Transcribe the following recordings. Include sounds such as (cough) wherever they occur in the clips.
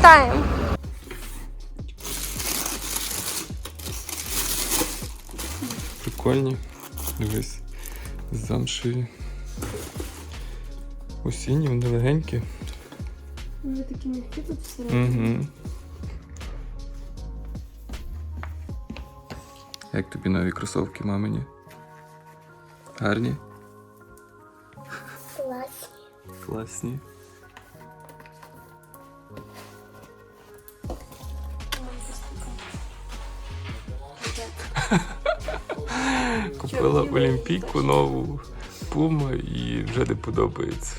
запитаємо. Прикольні. Дивись. Замшеві. Осінні, вони легенькі. Вони такі м'які тут всередині. Угу. Як тобі нові кросовки, мамині? Гарні? Класні. Класні. Купила олімпійку нову пума і вже не подобається.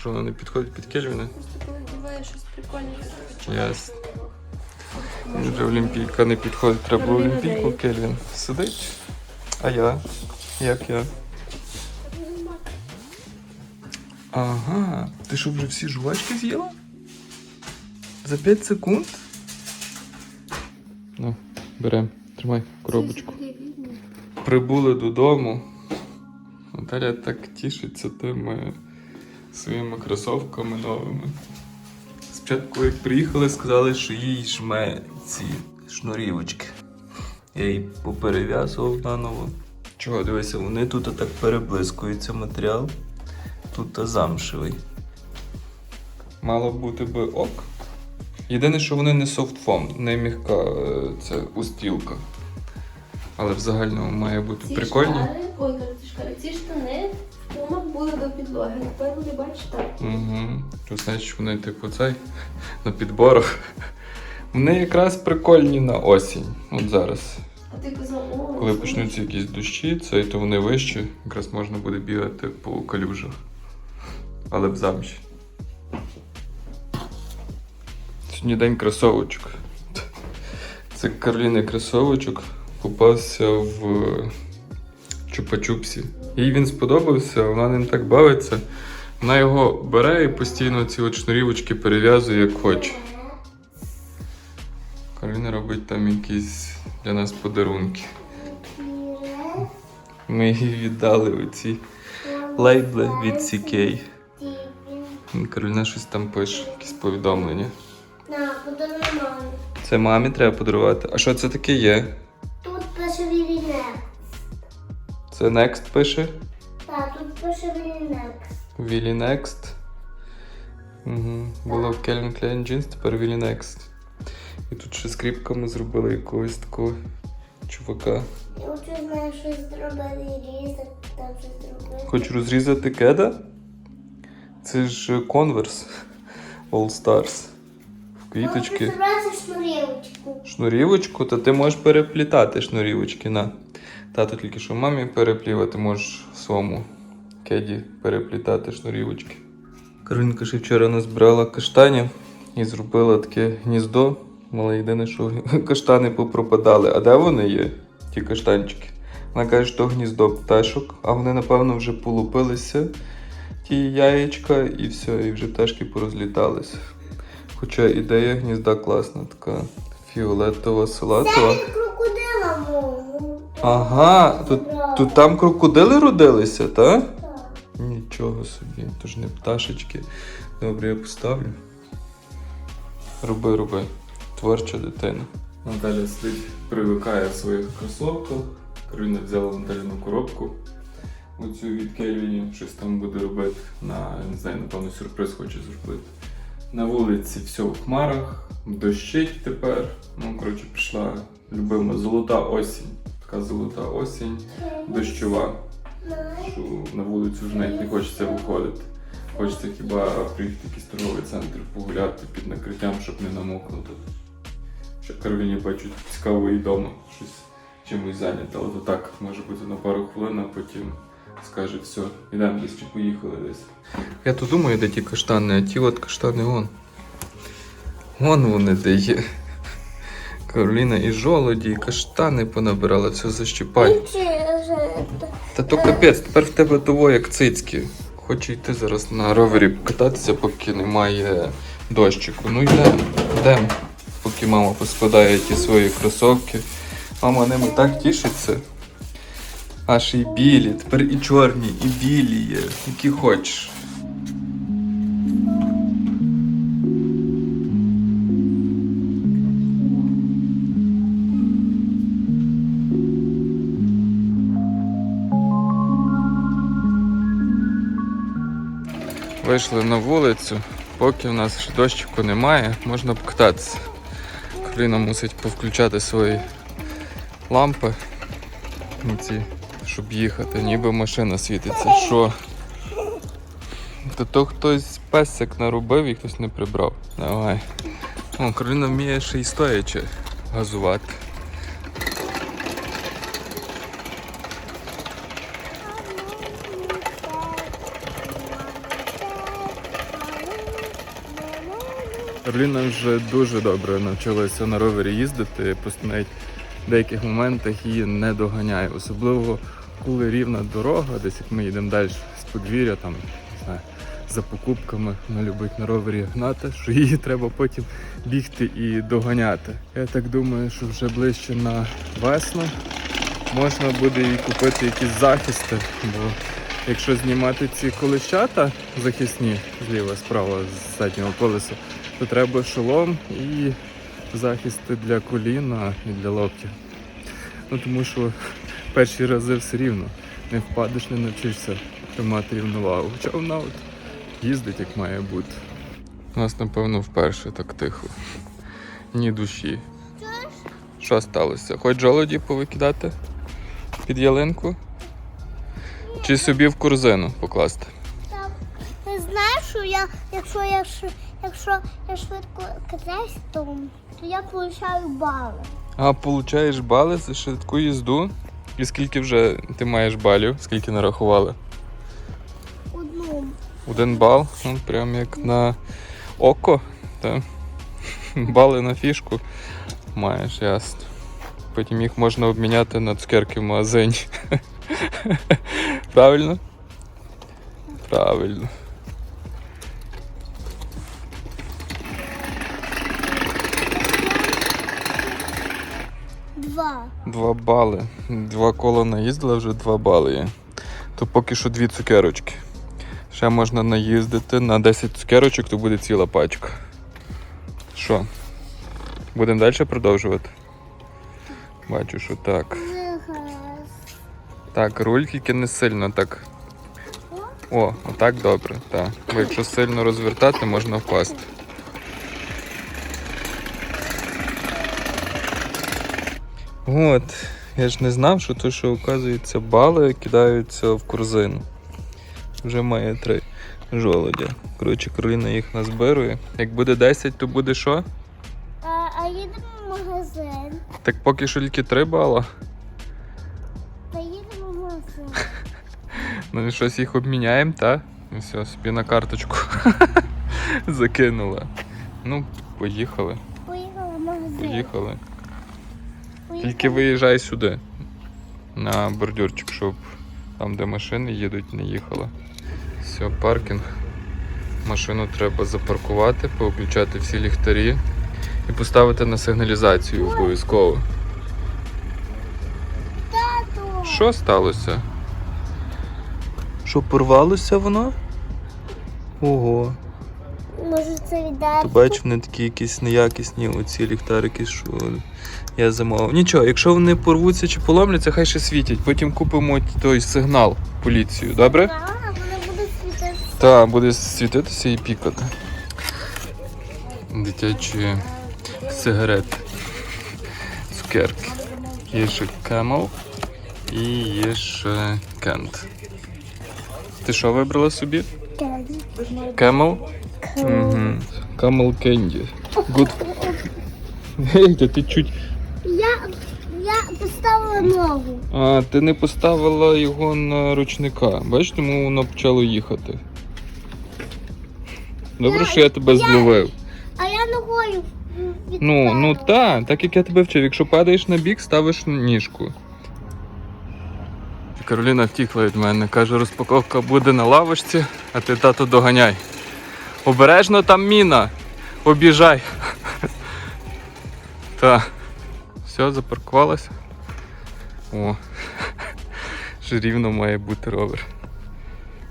Що вона не підходить під Кельвіна? Просто коли буває щось прикольненьке. Ясно. Вже олімпійка не підходить, треба Кароліна олімпійку. Кельвін. Сидить. А я? Як я? Ага. Ти що вже всі жувачки з'їла? За 5 секунд? Ну, берем. Тримай коробочку. Прибули додому. Наталя так тішиться тими своїми кросовками новими. Спочатку, як приїхали, сказали, що їй жме ці шнурівочки. Я її поперев'язував наново. Чого, дивися, вони тут так переблискуються матеріал. Тут замшевий. Мало бути би ок. Єдине, що вони не софтфон, не м'яка е, це устілка. Але в загальному має бути Ці прикольні. шкари, ой, кажу, ці шкари, ці штани в були до підлоги. Тепер вони бачиш так. Угу. То значить вони типу цей на підборах. Вони якраз прикольні на осінь. От зараз. А ти казав, о, Коли почнуться якісь дощі, це то вони вищі, якраз можна буде бігати по калюжах. Але в замші. Сьогодні день кросовочок. Це Кароліни кросовочок попався в чупа-чупсі. Їй він сподобався, вона ним так бавиться. Вона його бере і постійно ці от шнурівочки перев'язує як хоче. Кароліна робить там якісь для нас подарунки. Ми їй віддали оці лейбли від CK. Кароліна щось там пише, якісь повідомлення. На, подаруй мамі. Це мамі треба подарувати. А що це таке є? Тут пише Вілінек. Це Next пише? Так, тут пише Вілінек. Willy Next. Угу. Було в Calvin Klein Jeans, тепер Willy Next. І тут ще скріпками зробили якогось такого чувака. Я хочу знаю, щось зробити і різати, там щось зробити. Хочу розрізати кеда. Це ж Converse All Stars. Квіточки. Шнурівочку. Шнурівочку, то ти можеш переплітати шнурівочки. На. Тато тільки що мамі переплів, а ти можеш своєму кеді переплітати шнурівочки. Каролінка ще вчора назбирала каштанів і зробила таке гніздо. Але єдине, що (laughs) каштани попропадали. А де вони є? Ті каштанчики? Вона каже, що гніздо пташок, а вони, напевно, вже полупилися, ті яєчка, і все, і вже пташки порозліталися. Хоча ідея гнізда класна, така фіолетова, салатова. Це від крокодила мову. Ага, тут, тут там крокодили родилися, так? Так. Нічого собі, то ж не пташечки. Добре, я поставлю. Роби, роби. Творча дитина. Наталя сидить, привикає в своїх кросовках. Кароліна взяла Наталіну коробку. Оцю від Кельвіні щось там буде робити. На, не знаю, напевно, сюрприз хоче зробити. На вулиці все в хмарах, дощить тепер. Ну, коротше, пішла любима золота осінь. Така золота осінь, дощова що на вулицю вже навіть не хочеться виходити. Хочеться хіба приїхати в якийсь торговий центр, погуляти під накриттям, щоб не намокнути. Ще Кароліні бачу цікаво і вдома щось чимось зайнята, але так може бути на пару хвилин, а потім скаже все, йдемо десь чи поїхали десь. Я то думаю, де ті каштани, а ті от каштани вон. Вон вони де є. Кароліна і жолоді, і каштани понабирала, все защіпай. Та то капець, тепер в тебе того як цицьки. Хочу йти зараз на ровері кататися, поки немає дощику. Ну йдемо, йдемо. Поки мама поскладає ті свої кросовки. Мама ними так тішиться. Аж і білі, тепер і чорні, і білі є, які хочеш. Вийшли на вулицю, поки в нас дощику немає, можна покататися. Коліна мусить повключати свої лампи. Ну, ці щоб їхати, ніби машина світиться. Що? То то хтось песик наробив і хтось не прибрав. Давай. О, Кароліна вміє ще й стоячи газувати. Кароліна вже дуже добре навчилася на ровері їздити, просто навіть в деяких моментах її не доганяє. Особливо коли рівна дорога, десь як ми їдемо далі з подвір'я, там не знаю, за покупками, вона любить на ровері гнати, що її треба потім бігти і доганяти. Я так думаю, що вже ближче на весну можна буде їй купити якісь захисти, бо якщо знімати ці колещата захисні зліва, справа з заднього колеса, то треба шолом і захисти для коліна і для локтя. Ну тому що перші рази все рівно. Не впадеш, не навчишся тримати рівновагу. Хоча вона от їздить як має бути. У нас, напевно, вперше так тихо. Ні душі. Що сталося? Хоч жолоді повикидати під ялинку? Чи собі в корзину покласти? Так. Ти знаєш, що я, якщо я якщо я швидко катаюсь, то, я получаю бали. А, получаєш бали за швидку їзду? І скільки вже ти маєш балів? Скільки нарахували? Одну. Один бал, ну, прям як на око. Та? Бали на фішку маєш, ясно. Потім їх можна обміняти на цукерки в магазині. (laughs) Правильно? Правильно. Два. Бали. Два кола наїздила, вже два бали є. То поки що дві цукерочки. Ще можна наїздити на 10 цукерочок, то буде ціла пачка. Що? Будемо далі продовжувати? Бачу, що так. Так, руль тільки не сильно так. О, отак добре, так. Бо якщо сильно розвертати, можна впасти. От, я ж не знав, що то, що оказується, бали кидаються в корзину. Вже має три жолодя. Коротше, Кароліна їх назбирує. Як буде 10, то буде що? А, а їдемо в магазин. Так поки що тільки три бала. Та їдемо в магазин. Ну і щось їх обміняємо, та? І все, собі на карточку (laughs) закинула. Ну, поїхали, Поїхали в магазин. поїхали. Тільки виїжджай сюди. На бордюрчик, щоб там, де машини їдуть, не їхала. Все, паркінг. Машину треба запаркувати, повключати всі ліхтарі і поставити на сигналізацію обов'язково. Тату. Що сталося? Що порвалося воно? Ого. Може це віддати? Ти бачиш, вони такі якісь неякісні оці ліхтарики, що я замовив. Нічого, якщо вони порвуться чи поломляться, хай ще світять. Потім купимо той сигнал поліцію, добре? Так, вони будуть світитися. Так, буде світитися і пікати. Дитячі сигарети. Цукерки. Є ще Camel і є ще Kent. Ти що вибрала собі? Camel? Угу. Candy. Good. (laughs) Гей, та ти чуть. Я, я поставила ногу. А, ти не поставила його на ручника. Бачиш, тому воно почало їхати. Добре, що я тебе зловив. А я ногою Ну, ну так, так як я тебе вчив. Якщо падаєш на бік, ставиш ніжку. Кароліна втікла від мене. Каже, розпаковка буде на лавочці, а ти тату доганяй. Обережно там міна. Обіжай. Так. Все, запаркувалася. О. Ще рівно має бути ровер.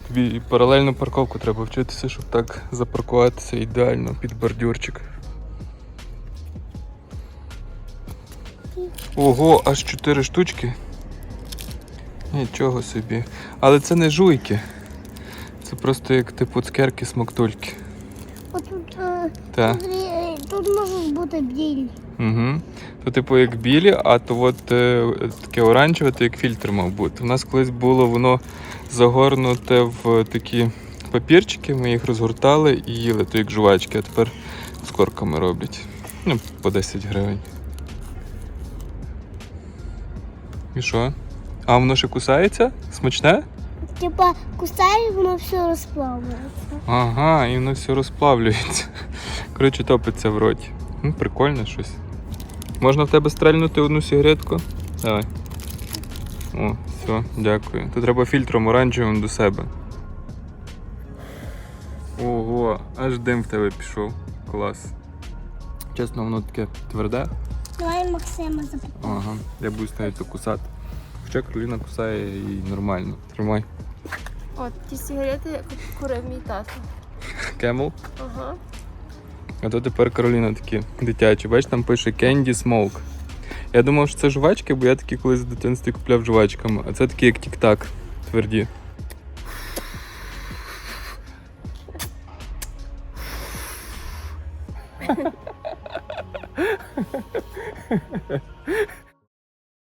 Тобі і паралельну парковку треба вчитися, щоб так запаркуватися ідеально під бордюрчик. Ого, аж 4 штучки. Нічого собі. Але це не жуйки. Це просто як типу цукерки смоктульки. Отут е, тут, е, тут можуть бути білі. Угу. То, типу, як білі, а то от е, таке оранжеве, то як фільтр мав бути. У нас колись було воно загорнуте в такі папірчики, ми їх розгортали і їли, то як жувачки, а тепер з корками роблять. Ну, по 10 гривень. І що? А воно ще кусається? Смачне? Типа кусає, воно все розплавується. Ага, і воно все розплавлюється. (laughs) Коротше, топиться в роті. Ну, прикольно щось. Можна в тебе стрельнути одну сигаретку? Давай. О, все, дякую. Тут треба фільтром оранжевим до себе. Ого, аж дим в тебе пішов. Клас. Чесно, воно таке тверде. Давай Максима запитаємо. Ага, я буду ставити кусати. Хоча кроліна кусає і нормально. Тримай. От ті сигарети курив мій тато. Кемл? Ага. А то тепер Кароліна такі дитячі. Бач, там пише Candy Smoke. Я думав, що це жвачки, бо я такі колись в дитинстві купляв жвачками. а це такі як тік-так, тверді.